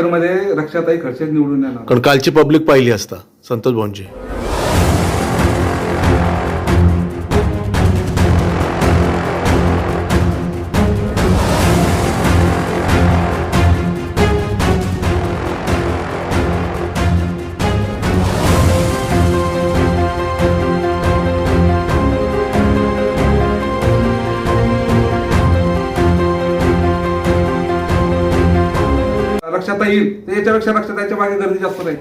मध्ये रक्षाताई खडसे निवडून येणार. कारण कालची पब्लिक पाहिली असता संतोष भाऊंची. रक्षाताई येईल तर याच्यापेक्षा रक्षाताईच्या मागे गर्दी जास्त राहील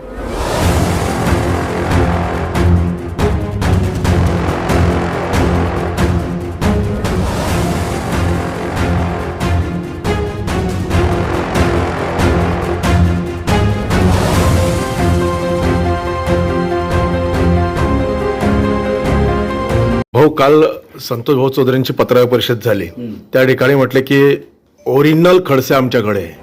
भाऊ काल संतोष भाऊ चौधरींची पत्रकार परिषद झाली. त्या ठिकाणी म्हटले की ओरिजिनल खडसे आमच्याकडे. आहे.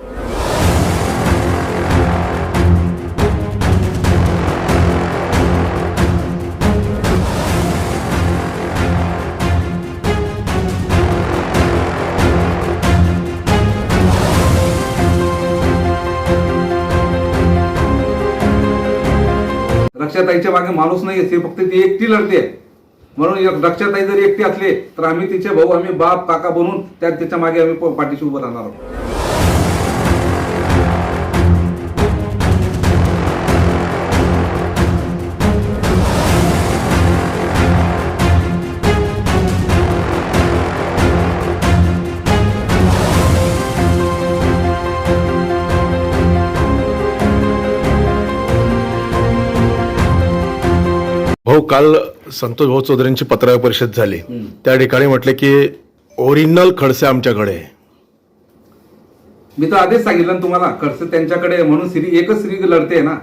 रक्षाताईच्या मागे माणूस नाही ते फक्त ती एकटी लढते म्हणून रक्षाताई जर एकटी असले तर आम्ही तिचे भाऊ आम्ही बाप काका बनून त्या त्याच्यामागे आम्ही प- पाठीशी उभं राहणार आहोत. भाऊ काल संतोष भाऊ चौधरींची पत्रकार परिषद झाली. त्या ठिकाणी म्हटले की ओरिजिनल खडसे आमच्याकडे आहे. मी तर आधीच सांगितलं ना तुम्हाला खर्च त्यांच्याकडे आहे म्हणून स्त्री एकच स्त्री लढते ना.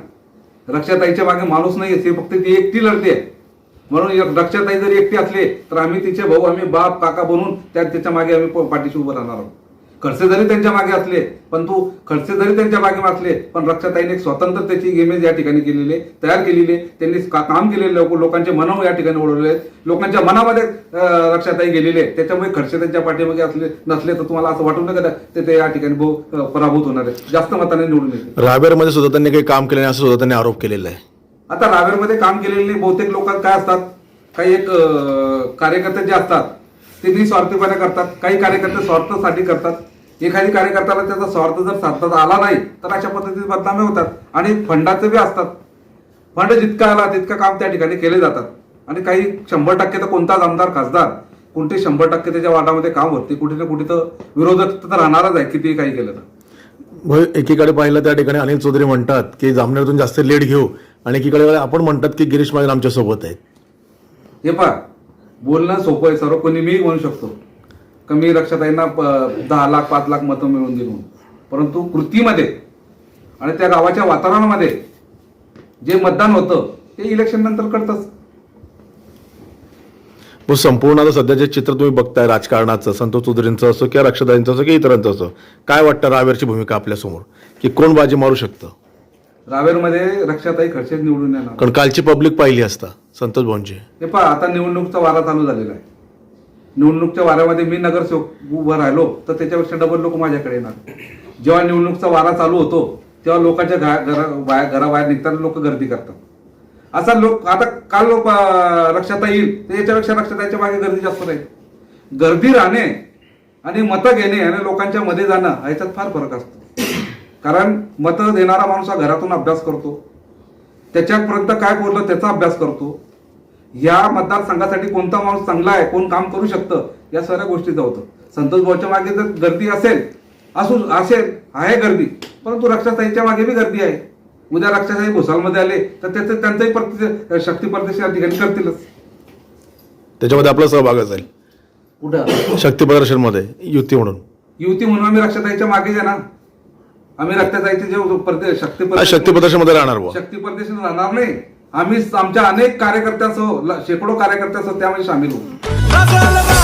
रक्षाताईच्या मागे माणूस नाही ते फक्त ती एकटी लढते म्हणून एक रक्षाताई जरी एकटी असले तर आम्ही तिचे भाऊ आम्ही बाप काका बनून त्या त्याच्यामागे आम्ही प- पाठीशी उभं राहणार आहोत. खडसे जरी त्यांच्या मागे असले पण तू खडसे जरी त्यांच्या मागे असले पण रक्षाताईने एक स्वतंत्र त्याची इमेज या ठिकाणी केलेली आहे, तयार केलेली आहे. त्यांनी काम केलेले लोक लोकांचे मन या ठिकाणी ओढवले आहेत. लोकांच्या मनामध्ये रक्षाताई गेलेली आहे त्याच्यामुळे खडसे त्यांच्या पाठीमागे असले नसले तर तुम्हाला असं वाटून नका ते ते या ठिकाणी पराभूत होणार आहे जास्त मताने निवडून येते रावेरमध्ये सुद्धा त्यांनी काही काम केलं नाही असं सुद्धा त्यांनी आरोप केलेला आहे. आता रावेरमध्ये काम केलेले बहुतेक लोक काय असतात? काही एक कार्यकर्ते जे असतात ते निस्वार्थीपणे करतात. काही कार्यकर्ते स्वार्थासाठी करतात. एखादी कार्यकर्त्याला त्याचा स्वार्थ जर साधता आला नाही तर अशा पद्धतीने बदनामी होतात आणि फंडाचे बी असतात. फंड जितका आला तितकं काम त्या ठिकाणी केले जातात. आणि काही शंभर टक्के तर कोणताच आमदार खासदार कोणते शंभर टक्के त्याच्या वार्डामध्ये काम होते कुठे ना कुठे तर विरोधक तर राहणारच आहे कितीही काही केलं तर. एकीकडे पाहिलं त्या ठिकाणी अनिल चौधरी म्हणतात की जामनेरतून जास्त लेट घेऊ. आणि एकीकडे आपण म्हणतात की गिरीश महाजन आमच्यासोबत आहेत. हे पहा बोलणं सोपं आहे सर्व कोणी मी म्हणू शकतो. कमी मी रक्षाताईंना दहा लाख पाच लाख मतं मिळवून दिली म्हणून. परंतु कृतीमध्ये आणि त्या गावाच्या वातावरणामध्ये जे मतदान होतं ते इलेक्शन नंतर कळतंच. मग संपूर्ण आता सध्याचे चित्र तुम्ही बघताय राजकारणाचं संतोष चौधरींचं असो किंवा रक्षाताईंचं असो किंवा इतरांचं असो. काय वाटतं रावेरची भूमिका आपल्यासमोर की कोण बाजी मारू शकतं? रावेरमध्ये रक्षाताई खडसे निवडून येणार. कारण कालची पब्लिक पाहिली असता संतोष भाऊंची. हे पहा आता निवडणूकचा वारा चालू झालेला आहे. निवडणूकच्या वाऱ्यामध्ये मी नगरसेवक उभं राहिलो तर त्याच्यापेक्षा डबल लोक माझ्याकडे येणार. जेव्हा निवडणूकचा वारा चालू होतो तेव्हा लोकांच्या घरा घरा- बाहेर- घराबाहेर निघताना लोक गर्दी करतात. असा लोक आता काल लोक रक्षाता येईल तर याच्यापेक्षा रक्षाताईच्या मागे गर्दी जास्त राहील. गर्दी राहणे आणि मतं घेणे आणि लोकांच्या मध्ये जाणं ह्याच्यात फार फरक असतो. कारण मतं देणारा माणूस हा घरातून अभ्यास करतो. त्याच्यापर्यंत काय बोललं त्याचा अभ्यास करतो. या मतदारसंघासाठी कोणता माणूस चांगला आहे कोण काम करू शकतं या सगळ्या गोष्टीचं होतं. संतोष भाऊच्या मागे जर गर्दी असेल असू असेल आहे गर्दी परंतु रक्षाताईच्या मागे बी गर्दी आहे. उद्या रक्षाताई भुसालमध्ये आले तर त्याचं त्यांचाही प्रति शक्ती प्रदर्शन या ठिकाणी करतीलच. त्याच्यामध्ये आपला सहभाग असेल. कुठं? शक्ती प्रदर्शनमध्ये युती म्हणून. युती म्हणून आम्ही रक्षाताईच्या मागेच आहे आम्ही रक्षाताईचे जे प्रति शक्ती हा, प्रदर्शन- शक्ती प्रदर्शनमध्ये राहणार बुवा शक्ती प्रदर्शन राहणार नाही आम्ही आमच्या अनेक कार्यकर्त्यांसह शेकडो कार्यकर्त्यांसह त्यामध्ये सामील होऊ